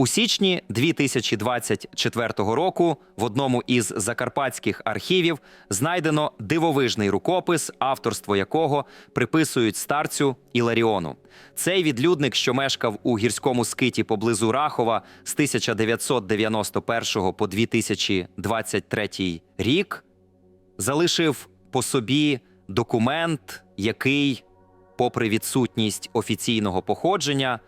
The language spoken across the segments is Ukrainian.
У січні 2024 року в одному із закарпатських архівів знайдено дивовижний рукопис, авторство якого приписують старцю Іларіону. Цей відлюдник, що мешкав у гірському скиті поблизу Рахова з 1991 по 2023 рік, залишив по собі документ, який, попри відсутність офіційного походження,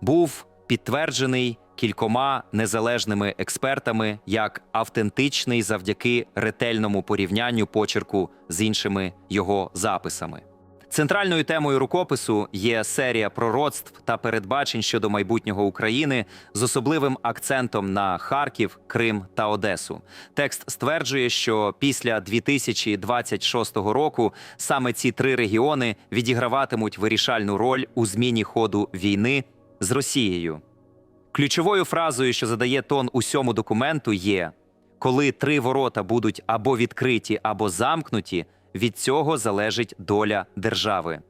був підтверджений кількома незалежними експертами як автентичний завдяки ретельному порівнянню почерку з іншими його записами. Центральною темою рукопису є серія пророцтв та передбачень щодо майбутнього України з особливим акцентом на Харків, Крим та Одесу. Текст стверджує, що після 2026 року саме ці три регіони відіграватимуть вирішальну роль у зміні ходу війни з Росією. Ключовою фразою, що задає тон усьому документу, є коли три ворота будуть або відкриті, або замкнуті, від цього залежить доля держави.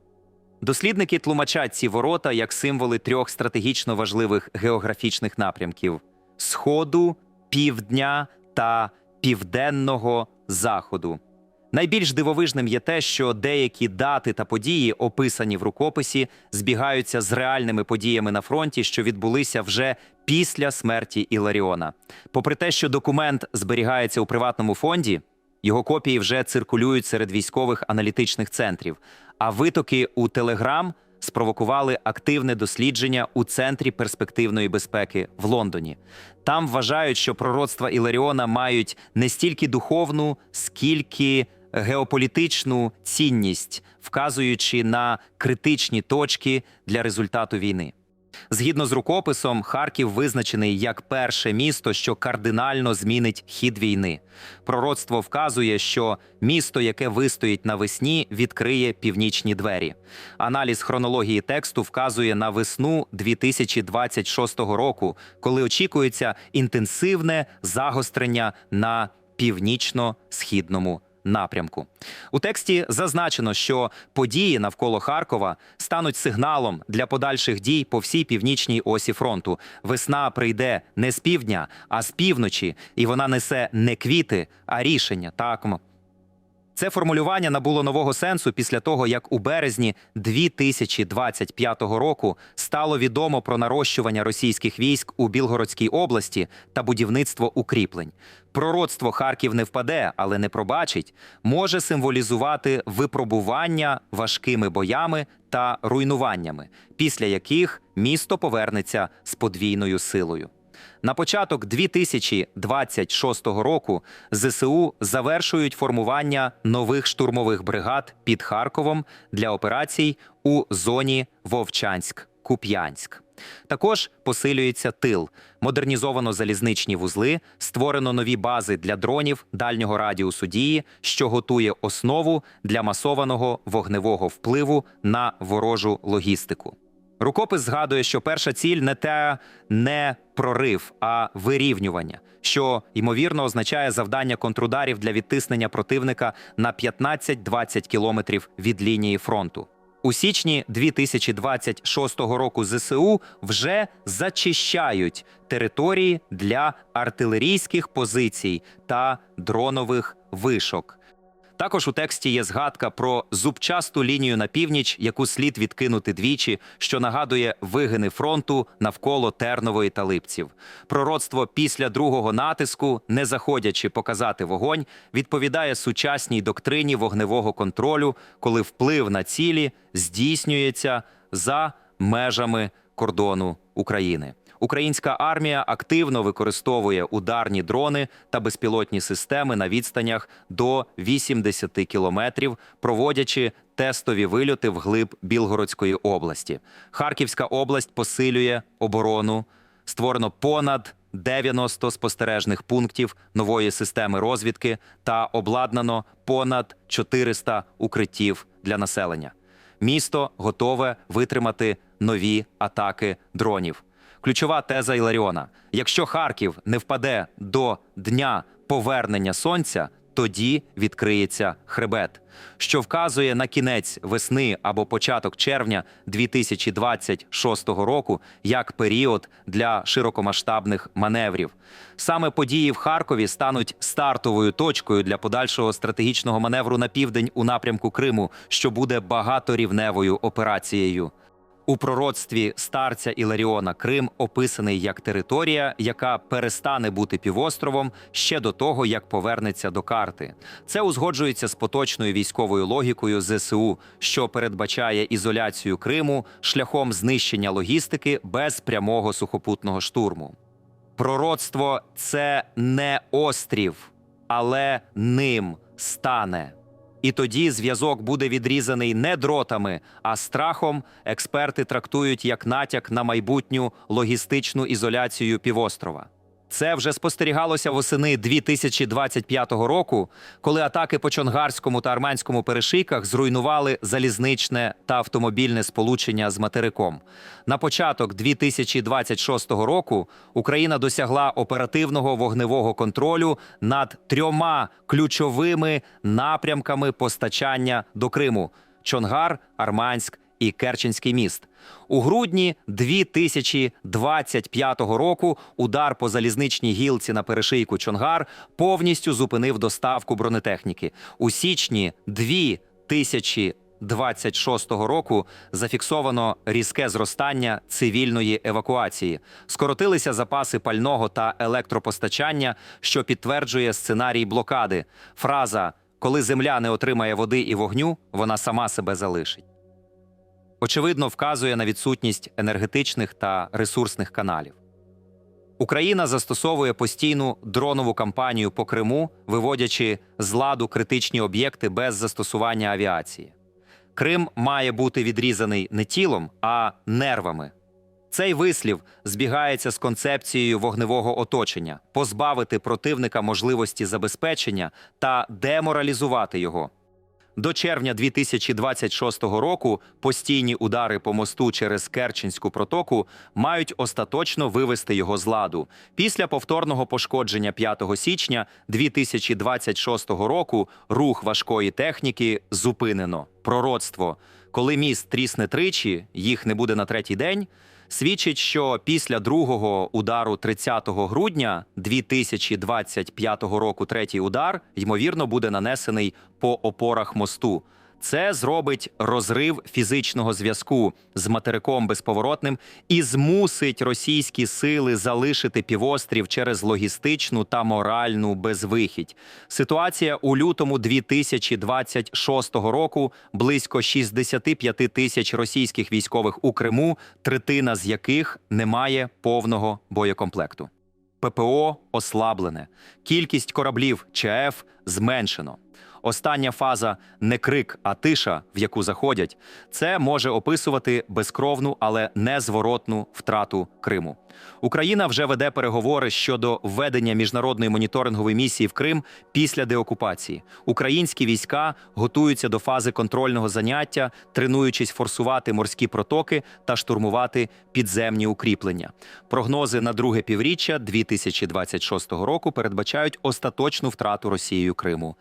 Дослідники тлумачать ці ворота як символи трьох стратегічно важливих географічних напрямків: Сходу, Півдня та Південного Заходу. Найбільш дивовижним є те, що деякі дати та події, описані в рукописі, збігаються з реальними подіями на фронті, що відбулися вже після смерті Іларіона. Попри те, що документ зберігається у приватному фонді, його копії вже циркулюють серед військових аналітичних центрів, а витоки у Телеграм спровокували активне дослідження у центрі перспективної безпеки в Лондоні. Там вважають, що пророцтва Іларіона мають не стільки духовну, скільки геополітичну цінність, вказуючи на критичні точки для результату війни. Згідно з рукописом, Харків визначений як перше місто, що кардинально змінить хід війни. Пророцтво вказує, що місто, яке вистоїть навесні, відкриє північні двері. Аналіз хронології тексту вказує на весну 2026 року, коли очікується інтенсивне загострення на північно-східному напрямку. У тексті зазначено, що події навколо Харкова стануть сигналом для подальших дій по всій північній осі фронту. Весна прийде не з півдня, а з півночі, і вона несе не квіти, а рішення. Так. Це формулювання набуло нового сенсу після того, як у березні 2025 року стало відомо про нарощування російських військ у Білгородській області та будівництво укріплень. Пророцтво Харків не впаде, але не пробачить, може символізувати випробування важкими боями та руйнуваннями, після яких місто повернеться з подвійною силою. На початок 2026 року ЗСУ завершують формування нових штурмових бригад під Харковом для операцій у зоні Вовчанськ-Куп'янськ. Також посилюється тил, модернізовано залізничні вузли, створено нові бази для дронів дальнього радіусу дії, що готує основу для масованого вогневого впливу на ворожу логістику. Рукопис згадує, що перша ціль не те не прорив, а вирівнювання, що ймовірно означає завдання контрударів для відтиснення противника на 15-20 кілометрів від лінії фронту. У січні 2026 року ЗСУ вже зачищають території для артилерійських позицій та дронових вишок. Також у тексті є згадка про зубчасту лінію на північ, яку слід відкинути двічі, що нагадує вигини фронту навколо Тернової та Липців. Пророцтво після другого натиску, не заходячи показати вогонь, відповідає сучасній доктрині вогневого контролю, коли вплив на цілі здійснюється за межами кордону України. Українська армія активно використовує ударні дрони та безпілотні системи на відстанях до 80 кілометрів, проводячи тестові вильоти вглиб Білгородської області. Харківська область посилює оборону. Створено понад 90 спостережних пунктів нової системи розвідки та обладнано понад 400 укриттів для населення. Місто готове витримати нові атаки дронів. Ключова теза Іларіона: якщо Харків не впаде до дня повернення сонця, тоді відкриється хребет, що вказує на кінець весни або початок червня 2026 року як період для широкомасштабних маневрів. Саме події в Харкові стануть стартовою точкою для подальшого стратегічного маневру на південь у напрямку Криму, що буде багаторівневою операцією. У пророцтві старця Іларіона Крим описаний як територія, яка перестане бути півостровом ще до того, як повернеться до карти. Це узгоджується з поточною військовою логікою ЗСУ, що передбачає ізоляцію Криму шляхом знищення логістики без прямого сухопутного штурму. Пророцтво це не острів, але ним стане. І тоді зв'язок буде відрізаний не дротами, а страхом. Експерти трактують як натяк на майбутню логістичну ізоляцію півострова. Це вже спостерігалося восени 2025 року, коли атаки по Чонгарському та Армянському перешийках зруйнували залізничне та автомобільне сполучення з материком. На початок 2026 року Україна досягла оперативного вогневого контролю над трьома ключовими напрямками постачання до Криму: Чонгар, Армянськ і Керченський міст. У грудні 2025 року удар по залізничній гілці на перешийку Чонгар повністю зупинив доставку бронетехніки. У січні 2026 року зафіксовано різке зростання цивільної евакуації. Скоротилися запаси пального та електропостачання, що підтверджує сценарій блокади. Фраза Коли земля не отримає води і вогню, вона сама себе залишить очевидно вказує на відсутність енергетичних та ресурсних каналів. Україна застосовує постійну дронову кампанію по Криму, виводячи з ладу критичні об'єкти без застосування авіації. Крим має бути відрізаний не тілом, а нервами. Цей вислів збігається з концепцією вогневого оточення позбавити противника можливості забезпечення та деморалізувати його. До червня 2026 року постійні удари по мосту через Керченську протоку мають остаточно вивести його з ладу. Після повторного пошкодження 5 січня 2026 року рух важкої техніки зупинено. Пророцтво, коли міст трісне тричі, їх не буде на третій день. Свідчить, що після другого удару 30 грудня 2025 року третій удар ймовірно буде нанесений по опорах мосту. Це зробить розрив фізичного зв'язку з материком безповоротним і змусить російські сили залишити півострів через логістичну та моральну безвихідь. Ситуація у лютому 2026 року близько 65 тисяч російських військових у Криму, третина з яких не має повного боєкомплекту. ППО ослаблене, кількість кораблів ЧАЕФ зменшено. Остання фаза не крик, а тиша, в яку заходять, це може описувати безкровну, але незворотну втрату Криму. Україна вже веде переговори щодо введення міжнародної моніторингової місії в Крим після деокупації. Українські війська готуються до фази контрольного заняття, тренуючись форсувати морські протоки та штурмувати підземні укріплення. Прогнози на друге півріччя 2026 року передбачають остаточну втрату Росією Криму.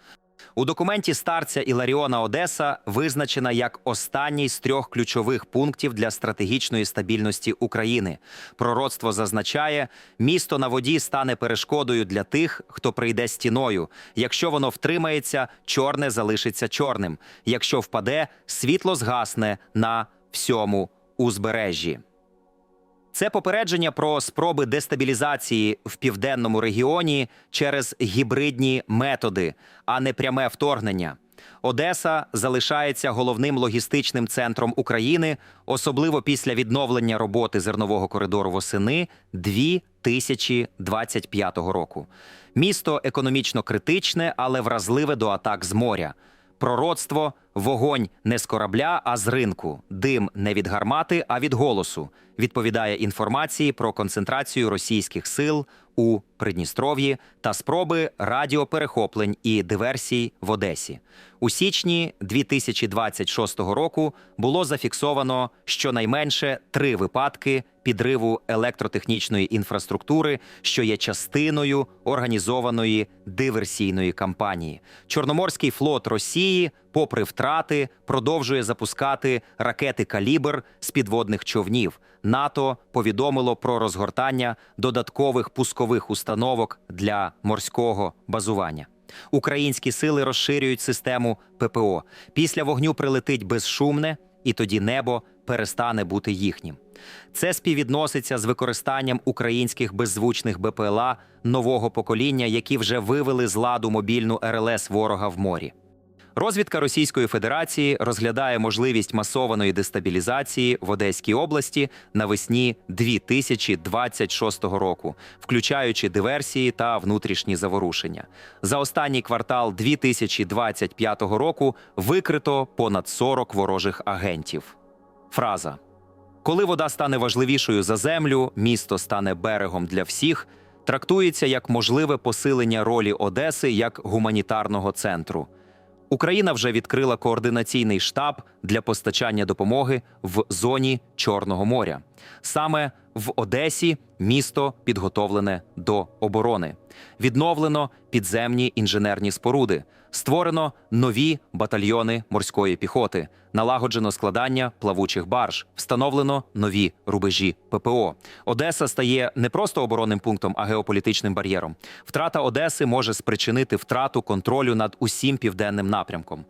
У документі старця Іларіона Одеса визначена як останній з трьох ключових пунктів для стратегічної стабільності України. Пророцтво зазначає, місто на воді стане перешкодою для тих, хто прийде стіною. Якщо воно втримається, чорне залишиться чорним. Якщо впаде, світло згасне на всьому узбережжі. Це попередження про спроби дестабілізації в південному регіоні через гібридні методи, а не пряме вторгнення. Одеса залишається головним логістичним центром України, особливо після відновлення роботи зернового коридору восени 2025 року. Місто економічно критичне, але вразливе до атак з моря. Пророцтво вогонь не з корабля, а з ринку, дим не від гармати, а від голосу. Відповідає інформації про концентрацію російських сил у Придністров'ї та спроби радіоперехоплень і диверсій в Одесі. У січні 2026 року було зафіксовано щонайменше три випадки підриву електротехнічної інфраструктури, що є частиною організованої диверсійної кампанії. Чорноморський флот Росії, попри втрати, продовжує запускати ракети Калібр з підводних човнів. НАТО повідомило про розгортання додаткових пускових установок для морського базування. Українські сили розширюють систему ППО. Після вогню прилетить безшумне, і тоді небо перестане бути їхнім. Це співвідноситься з використанням українських беззвучних БПЛА нового покоління, які вже вивели з ладу мобільну РЛС ворога в морі. Розвідка Російської Федерації розглядає можливість масованої дестабілізації в Одеській області навесні 2026 року, включаючи диверсії та внутрішні заворушення. За останній квартал 2025 року викрито понад 40 ворожих агентів. Фраза коли вода стане важливішою за землю, місто стане берегом для всіх. Трактується як можливе посилення ролі Одеси як гуманітарного центру. Україна вже відкрила координаційний штаб для постачання допомоги в зоні Чорного моря. Саме в Одесі місто підготовлене до оборони. Відновлено підземні інженерні споруди, створено нові батальйони морської піхоти, налагоджено складання плавучих барж, встановлено нові рубежі ППО. Одеса стає не просто оборонним пунктом, а геополітичним бар'єром. Втрата Одеси може спричинити втрату контролю над усім південним напрямком.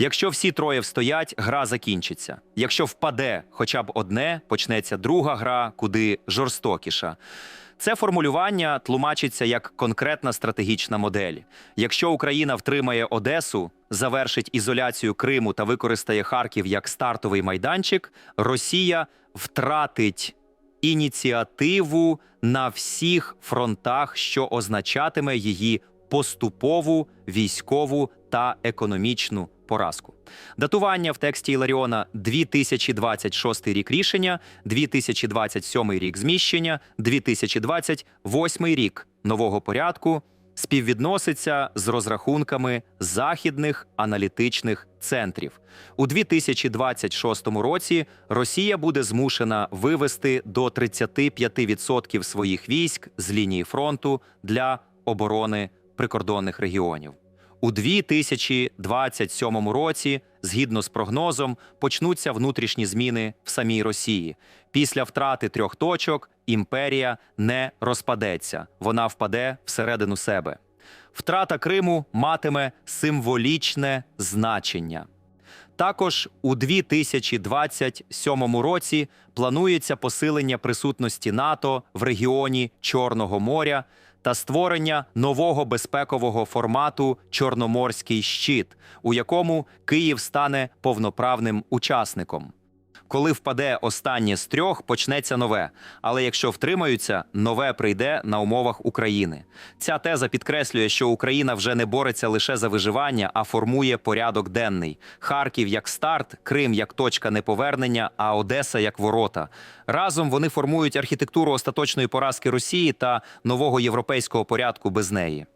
Якщо всі троє встоять, гра закінчиться. Якщо впаде хоча б одне, почнеться друга гра, куди жорстокіша. Це формулювання тлумачиться як конкретна стратегічна модель. Якщо Україна втримає Одесу, завершить ізоляцію Криму та використає Харків як стартовий майданчик, Росія втратить ініціативу на всіх фронтах, що означатиме її поступову військову та економічну поразку. Датування в тексті Іларіона 2026 рік рішення, 2027 рік зміщення, 2028 рік нового порядку співвідноситься з розрахунками західних аналітичних центрів. У 2026 році Росія буде змушена вивести до 35% своїх військ з лінії фронту для оборони прикордонних регіонів. У 2027 році, згідно з прогнозом, почнуться внутрішні зміни в самій Росії. Після втрати трьох точок імперія не розпадеться, вона впаде всередину себе. Втрата Криму матиме символічне значення. Також у 2027 році планується посилення присутності НАТО в регіоні Чорного моря та створення нового безпекового формату Чорноморський щит, у якому Київ стане повноправним учасником. Коли впаде останнє з трьох, почнеться нове. Але якщо втримаються, нове прийде на умовах України. Ця теза підкреслює, що Україна вже не бореться лише за виживання, а формує порядок денний. Харків як старт, Крим як точка неповернення, а Одеса як ворота. Разом вони формують архітектуру остаточної поразки Росії та нового європейського порядку без неї.